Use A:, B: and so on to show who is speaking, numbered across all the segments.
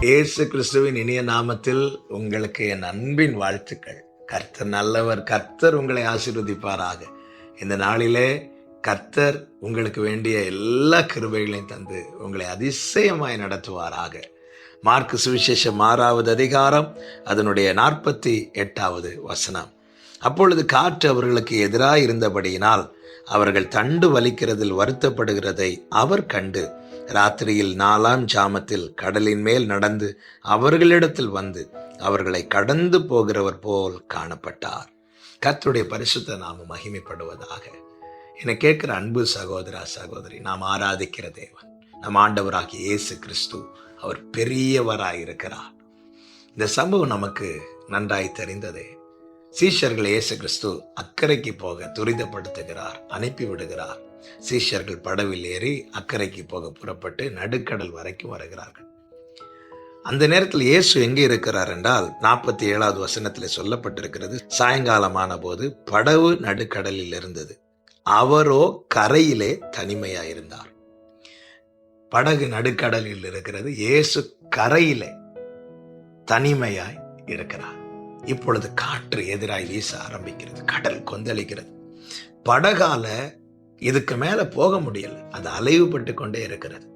A: இயேசு கிறிஸ்துவின் இனிய நாமத்தில் உங்களுக்கு என் அன்பின் வாழ்த்துக்கள். கர்த்தர் நல்லவர் கர்த்தர் உங்களை ஆசீர்வதிப்பாராக. இந்த நாளிலே கர்த்தர் உங்களுக்கு வேண்டிய எல்லா கிருபைகளையும் தந்து உங்களை அதிசயமாய் நடத்துவாராக. மார்க்கு சுவிசேஷம் ஆறாவது அதிகாரம் அதனுடைய நாற்பத்தி எட்டாவது வசனம். அப்பொழுது காற்று அவர்களுக்கு எதிராக இருந்தபடியினால் அவர்கள் தண்டு வலிக்கிறதில் வருத்தப்படுகிறதை அவர் கண்டு ராத்திரியில் நாலாம் ஜாமத்தில் கடலின் மேல் நடந்து அவர்களிடத்தில் வந்து அவர்களை கடந்து போகிறவர் போல் காணப்பட்டார். கத்துடைய பரிசுத்த நாம மகிமைப்படுவதாக. என்னை கேட்கிற அன்பு சகோதரா சகோதரி நாம் ஆராதிக்கிற தேவன் நம் ஆண்டவராகிய இயேசு கிறிஸ்து அவர் பெரியவராய் இருக்கிறார். இந்த சம்பவம் நமக்கு நன்றாய் தெரிந்ததே. சீஷர்கள் இயேசு கிறிஸ்து அக்கறைக்கு போக துரிதப்படுத்துகிறார் அனுப்பி விடுகிறார் சீஷர்கள் படவில் ஏறி அக்கறைக்கு போக புறப்பட்டு நடுக்கடல் வரைக்கும் வருகிறார்கள். அந்த நேரத்தில் இயேசு எங்கே இருக்கிறார் என்றால் நாற்பத்தி ஏழாவது வசனத்தில் சொல்லப்பட்டிருக்கிறது. சாயங்காலமான போது படவு நடுக்கடலில் இருந்தது. அவரோ கரையிலே தனிமையாயிருந்தார். படகு நடுக்கடலில் இருக்கிறது. இயேசு கரையிலே தனிமையாய் இருக்கிறார். இப்பொழுது காற்று எதிராய் வீச ஆரம்பிக்கிறது. கடல் கொந்தளிக்கிறது. படகால இதுக்கு மேல போக முடியல. அது அலைவுபட்டு கொண்டே இருக்கிறது.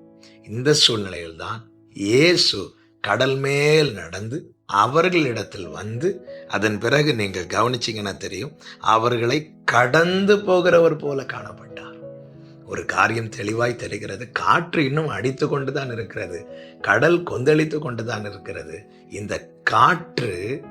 A: இந்த சூழ்நிலையில் தான் இயேசு கடல் மேல் நடந்து அவர்களிடத்தில் வந்து அதன் பிறகு நீங்கள் கவனிச்சீங்கன்னா தெரியும் அவர்களை கடந்து போகிறவர் போல காணப்பட்டார். ஒரு காரியம் தெளிவாய் தெரிகிறது. காற்று இன்னும் அடித்து கொண்டுதான் இருக்கிறது. கடல் கொந்தளித்து கொண்டுதான் இருக்கிறது. இந்த காற்று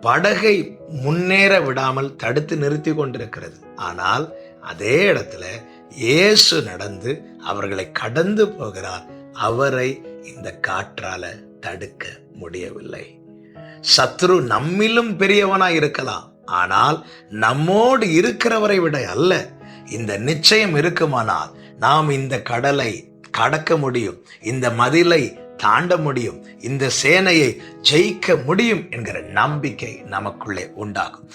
A: படகை முன்னேற விடாமல் தடுத்து நிறுத்தி கொண்டிருக்கிறது. ஆனால் அதே இடத்துல இயேசு நடந்து அவர்களை கடந்து போகிறார். அவரை இந்த காற்றால தடுக்க முடியவில்லை. சத்ரு நம்மிலும் பெரியவனாய் இருக்கலாம். ஆனால் நம்மோடு இருக்கிறவரை விட அல்ல. இந்த நிச்சயம் இருக்குமானால் நாம் இந்த கடலை கடக்க முடியும். இந்த மதிலை தாண்ட முடியும். இந்த சேனையை ஜெயிக்க முடியும் என்கிற நம்பிக்கை நமக்குள்ளே உண்டாகும்.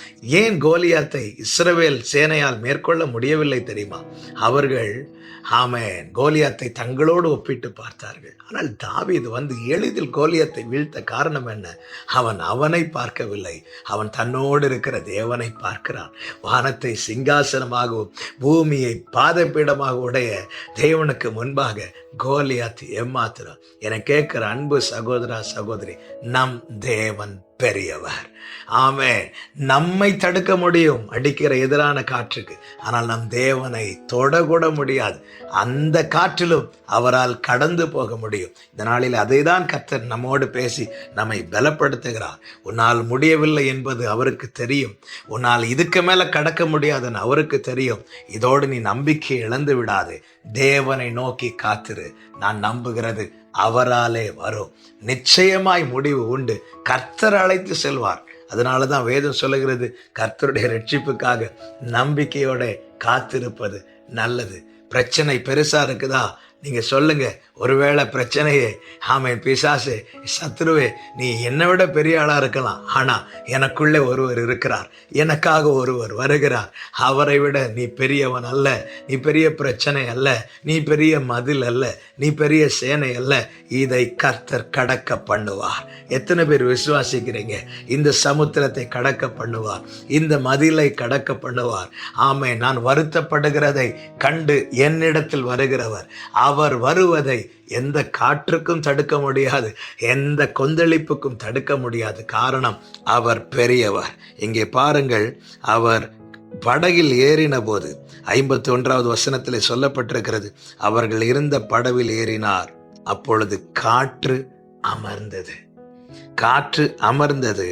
A: ஏன் கோலியாத்தை இஸ்ரவேல் சேனையால் மேற்கொள்ள முடியவில்லை தெரியுமா? அவர்கள் ஆமேன் கோலியாத்தை தங்களோடு ஒப்பிட்டு பார்த்தார்கள். ஆனால் தாவீது வந்து எளிதில் கோலியாத்தை வீழ்த்த காரணம் என்ன? அவன் அவனை பார்க்கவில்லை. அவன் தன்னோடு இருக்கிற தேவனை பார்க்கிறான். வானத்தை சிங்காசனமாகவும் பூமியை பாதப்பீடமாக உடைய தேவனுக்கு முன்பாக கோலியாத் ஏமாத்திரம் என கேட்குற அன்பு சகோதரா சகோதரி நம் தேவன். பெரியவர். ஆமே நம்மை தடுக்க முடியும். அடிக்கிற எதிரான காற்றுக்கு. ஆனால் நம் தேவனை தொடக்கூட முடியாது. அந்த காற்றிலும் அவரால் கடந்து போக முடியும். இந்த நாளில் அதை தான் கர்த்தர் நம்மோடு பேசி நம்மை பலப்படுத்துகிறார். உன்னால் முடியவில்லை என்பது அவருக்கு தெரியும். உன்னால் இதுக்கு மேலே கடக்க முடியாதுன்னு அவருக்கு தெரியும். இதோடு நீ நம்பிக்கை இழந்து விடாது. தேவனை நோக்கி காத்திரு. நான் நம்புகிறது அவராலே வரும். நிச்சயமாய் முடிவு உண்டு. கர்த்தர் அழைத்து செல்வார். அதனால தான் வேதம் சொல்லுகிறது கர்த்தருடைய ரட்சிப்புக்காக நம்பிக்கையோட காத்திருப்பது நல்லது. பிரச்சனை பெருசா இருக்குதா? நீங்க சொல்லுங்க. ஒருவேளை பிரச்சனையே ஆமேன் பிசாசு சத்ருவே நீ என்னை விட பெரிய ஆளா இருக்கலாம். ஆனா எனக்குள்ளே ஒருவர் இருக்கிறார். எனக்காக ஒருவர் வருகிறார். அவரை விட நீ பெரியவன் அல்ல. நீ பெரிய பிரச்சனை அல்ல. நீ பெரிய மதில் அல்ல. நீ பெரிய சேனை அல்ல. இதை கர்த்தர் கடக்க பண்ணுவார். எத்தனை பேர் விசுவாசிக்கிறீங்க? இந்த சமுத்திரத்தை கடக்க பண்ணுவார். இந்த மதிலை கடக்க பண்ணுவார். ஆமே நான் வருத்தப்படுகிறதை கண்டு என்னிடத்தில் வருகிறவர். அவர் அவர் வருவதை எந்த காற்றுக்கும் தடுக்க முடியாது எந்த கொந்தளிப்புக்கும் தடுக்க முடியாது. காரணம் அவர் பெரியவர். இங்கே பாருங்கள் அவர் படகில் ஏறின போது ஐம்பத்தி ஒன்றாவது வசனத்தில் சொல்லப்பட்டிருக்கிறது அவர்கள் இருந்த படவில் ஏறினார். அப்பொழுது காற்று அமர்ந்தது. காற்று அமர்ந்தது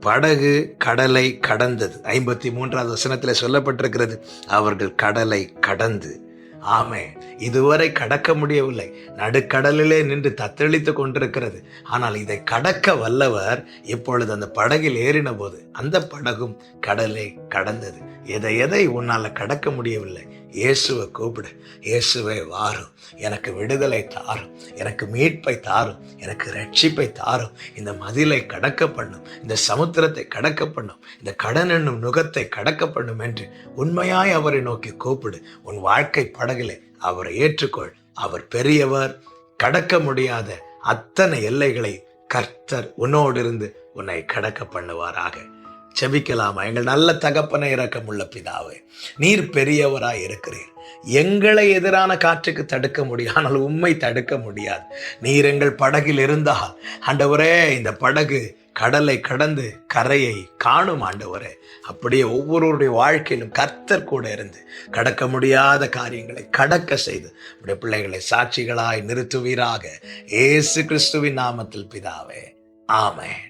A: படகு கடலை கடந்தது. ஐம்பத்தி மூன்றாவது வசனத்தில் சொல்லப்பட்டிருக்கிறது அவர்கள் கடலை கடந்து ஆமே இதுவரை கடக்க முடியவில்லை. நடுக்கடலிலே நின்று தத்தளித்து கொண்டிருக்கிறது. ஆனால் இதை கடக்க வல்லவர் இப்பொழுது அந்த படகில் ஏறின போது அந்த படகும் கடலை கடந்தது. எதை எதை உன்னால கடக்க முடியவில்லை? இயேசுவை கூப்பிடு. இயேசுவை வாரும் எனக்கு விடுதலை தாரும் எனக்கு மீட்பை தாரும் எனக்கு ரட்சிப்பை தாரும் இந்த மதிலை கடக்க பண்ணும். இந்த சமுத்திரத்தை கடக்க பண்ணும். இந்த கடன் என்னும் நுகத்தை கடக்க பண்ணும் என்று உண்மையாய் அவரை நோக்கி கூப்பிடு. உன் வாழ்க்கை படகிலே அவரை ஏற்றுக்கொள். அவர் பெரியவர். கடக்க முடியாத அத்தனை எல்லைகளை கர்த்தர் உன்னோடு இருந்து உன்னை கடக்க பண்ணுவாராக. செபிக்கலாமா? எங்கள் நல்ல தகப்பனை இரக்கமுள்ள பிதாவே நீர் பெரியவராய் இருக்கிறீர். எங்களை எதிரான காற்றுக்கு தடுக்க முடியும் ஆனால் உண்மை தடுக்க முடியாது. நீர் எங்கள் படகில் இருந்தால் ஆண்டவரே இந்த படகு கடலை கடந்து கரையை காணும் ஆண்டவரே. அப்படியே ஒவ்வொருவருடைய வாழ்க்கையிலும் கர்த்தர் கூட இருந்து கடக்க முடியாத காரியங்களை கடக்க செய்து உடைய பிள்ளைகளை சாட்சிகளாய் நிறுத்துவீராக. ஏசு கிறிஸ்துவின் நாமத்தில் பிதாவே ஆமென்.